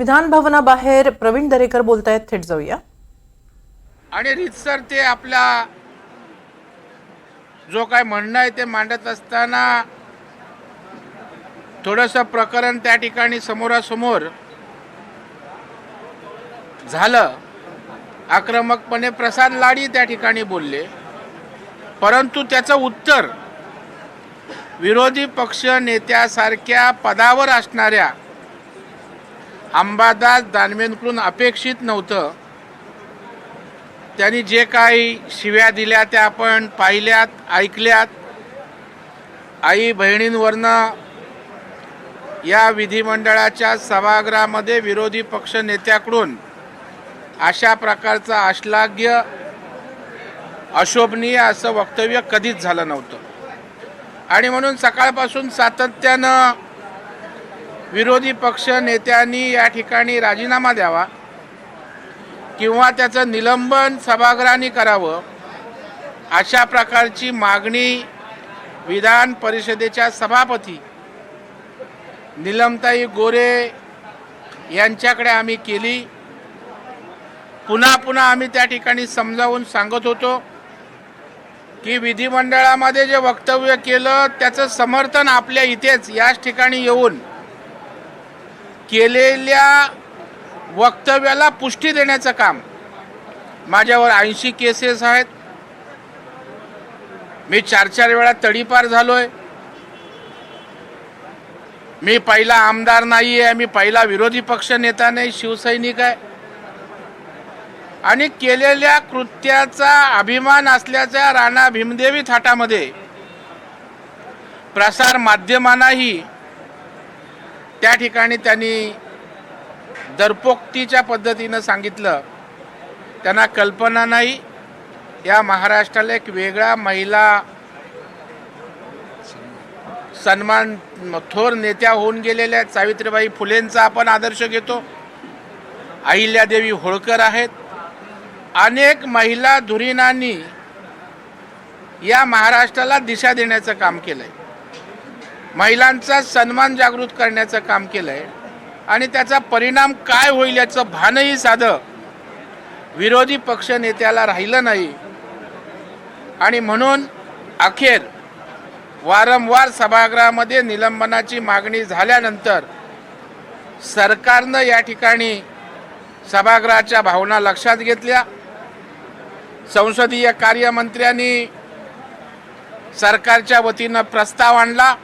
विधान भवनाबाहेर प्रवीण दरेकर बोलतायत थेट जाऊया. आणि रितसर ते आपला जो काय म्हणणं आहे ते मांडत असताना थोडंसं प्रकरण त्या ठिकाणी समोरासमोर झालं. आक्रमकपणे प्रसाद लाडी त्या ठिकाणी बोलले. परंतु त्याचं उत्तर विरोधी पक्ष नेत्यासारख्या पदावर असणाऱ्या अंबादास दानवेंकडून अपेक्षित नव्हतं. त्यांनी जे काही शिव्या दिल्या त्या आपण पाहिल्यात ऐकल्यात. आई बहिणींवरनं या विधिमंडळाच्या सभागृहामध्ये विरोधी पक्ष नेत्याकडून अशा प्रकारचं अश्लाघ्य अशोभनीय असं वक्तव्य कधीच झालं नव्हतं. आणि म्हणून सकाळपासून सातत्यानं विरोधी पक्ष नेत्यांनी या ठिकाणी राजीनामा द्यावा किंवा त्याचं निलंबन सभागृहाने करावं अशा प्रकारची मागणी विधान परिषदेच्या सभापती निलमताई गोरे यांच्याकडे आम्ही केली. पुन्हा पुन्हा आम्ही त्या ठिकाणी समजावून सांगत होतो की विधिमंडळामध्ये जे वक्तव्य केलं त्याचं समर्थन आपल्या इथेच याच ठिकाणी येऊन केलेल्या वक्तव्याला पुष्टी देण्याचं काम. माझ्यावर ऐंशी केसेस आहेत. मी चार चार वेळा तडीपार झालोय. मी पहिला आमदार नाही आहे मी पहिला विरोधी पक्ष नेता नाही शिवसैनिक आहे. आणि केलेल्या कृत्याचा अभिमान असल्याच्या राणा भीमदेवी थाटामध्ये प्रसार माध्यमांनाही त्या ठिकाणी त्यांनी दरपोक्तीच्या पद्धतीनं सांगितलं. त्यांना कल्पना नाही. या महाराष्ट्राला एक वेगळा महिला सन्मान थोर नेत्या होऊन गेलेल्या आहेत. सावित्रीबाई फुलेंचा आपण आदर्श घेतो. अहिल्यादेवी होळकर आहेत. अनेक महिला धुरीणांनी या महाराष्ट्राला दिशा देण्याचं काम केलं आहे महिलांचा सन्मान जागृत करण्याचं काम केलं आहे आणि त्याचा परिणाम काय होईल याचं भानही साधं विरोधी पक्ष नेत्याला राहिलं नाही. आणि म्हणून अखेर वारंवार सभागृहामध्ये निलंबनाची मागणी झाल्यानंतर सरकारनं या ठिकाणी सभागृहाच्या भावना लक्षात घेतल्या. संसदीय कार्यमंत्र्यांनी सरकारच्या वतीनं प्रस्ताव आणला.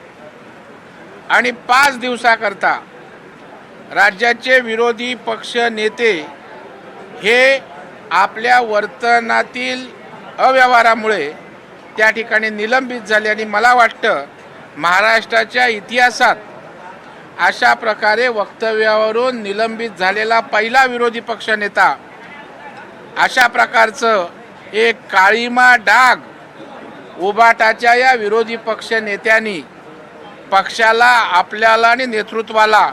आणि पाच दिवसाकरता राज्याचे विरोधी पक्ष नेते हे आपल्या वर्तनातील अव्यवहारामुळे त्या ठिकाणी निलंबित झाले आणि मला वाटतं महाराष्ट्राच्या इतिहासात अशा प्रकारे वक्तव्यावरून निलंबित झालेला पहिला विरोधी पक्ष नेता अशा प्रकारचं एक काळीमा डाग उबाटाच्या या विरोधी पक्ष नेत्यांनी पक्षाला आपल्याला आणि नेतृत्वाला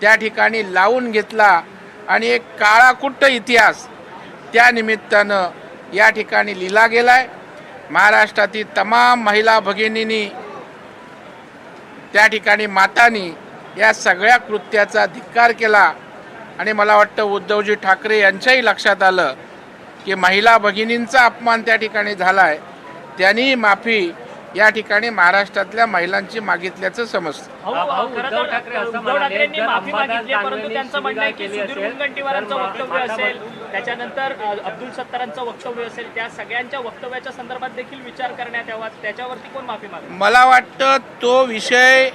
त्या ठिकाणी लावून घेतला आणि एक काळाकुट्ट इतिहास त्या निमित्तानं या ठिकाणी लिहिला गेला आहे महाराष्ट्रातील तमाम महिला भगिनींनी त्या ठिकाणी मातांनी या सगळ्या कृत्याचा धिक्कार केला आणि मला वाटतं उद्धवजी ठाकरे यांच्याही लक्षात आलं की महिला भगिनींचा अपमान त्या ठिकाणी झाला आहे त्यांनी माफी या ठिकाणी महाराष्ट्रातल्या महिलांची मागितल्याचं समजतं. हा, उद्धव ठाकरे असं उद्धव म्हणाले, ठाकरेंनी जर माफी अंबादास मागितली आहे, परंतु दानवेंनी त्यांचं म्हणणं आहे की शिवीगाळ केली सुधीर असेल, मुनगंटीवारांचं तर वक्तव्य माता असेल बहिणी- त्याच्यानंतर अ, अब्दुल सत्तारांचं वक्तव्य असेल त्या सगळ्यांच्या वक्तव्याच्या संदर्भात देखील विचार करण्यात यावा त्याच्यावरती कोण माफी मागेल मला वाटतं तो विषय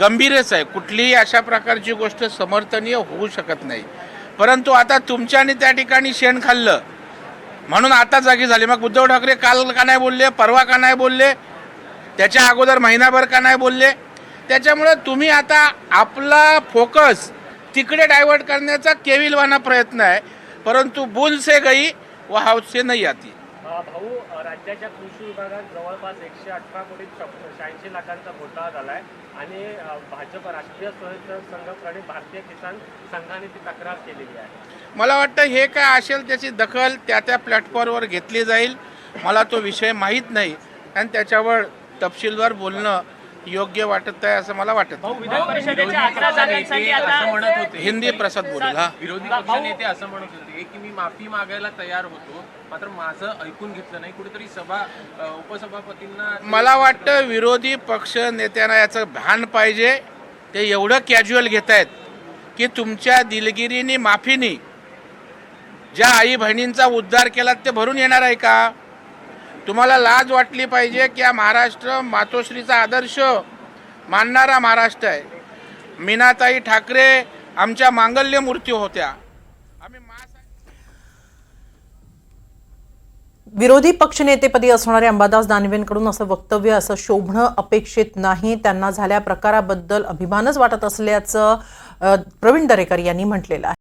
गंभीरच आहे. कुठलीही अशा प्रकारची गोष्ट समर्थनीय होऊ शकत नाही. परंतु आता तुमच्याने त्या ठिकाणी शेण खाल्लं. म्हणून आता जागी झाले. मग उद्धव ठाकरे काल का नाही बोलले परवा का नाही बोलले? त्याच्या अगोदर महिनाभर का नाही बोलले? त्याच्यामुळे तुम्ही आता आपला फोकस तिकडे डायव्हर्ट करण्याचा केविलवाना प्रयत्न आहे. परंतु बुल से गई व हाऊस से नाही आती भाऊ राज्याच्या कृषी विभागात जवळपास एकशे अठरा कोटी शहाऐंशी लाखांचा घोटाळा झालाय. आणि अ, भाजप राष्ट्रीय स्वयंसेवक संघ प्रणित भारतीय किसान संघाने ती तक्रार केलेली आहे. मला वाटतं हे काय असेल त्याची दखल त्या त्या प्लॅटफॉर्मवर घेतली जाईल. मला तो विषय माहीत नाही. आणि त्याच्यावर तपशीलवार बोलणं योग्य वाटत आहे असं मला वाटत हिंदी प्रसाद बोलेल. हा विरोधी पक्षनेते असं म्हणत होते की मी माफी मागायला तयार होतो मात्र माझं ऐकून घेतलं नाही. कुठेतरी सभा उपसभापतींना मला वाटतं विरोधी पक्ष नेत्यांना याचं भान पाहिजे. ते एवढं कॅज्युअल घेत आहेत की तुमच्या दिलगिरीनी माफीनी ज्या आई बहिणींचा उद्धार केला ते भरून येणार आहे का? तुम्हाला लाज वाटली पाहिजे की हा महाराष्ट्र मातोश्रीचा आदर्श मानणारा महाराष्ट्र आहे. मीनाताई ठाकरे आमच्या मांगल्य मूर्ती होत्या. आम्ही विरोधी पक्षनेतेपदी असणारे अंबादास दानवेंकडून असं वक्तव्य असं शोभणं अपेक्षित नाही. त्यांना झाल्या प्रकाराबद्दल अभिमानच वाटत असल्याचं प्रवीण दरेकर यांनी म्हटलेलं आहे.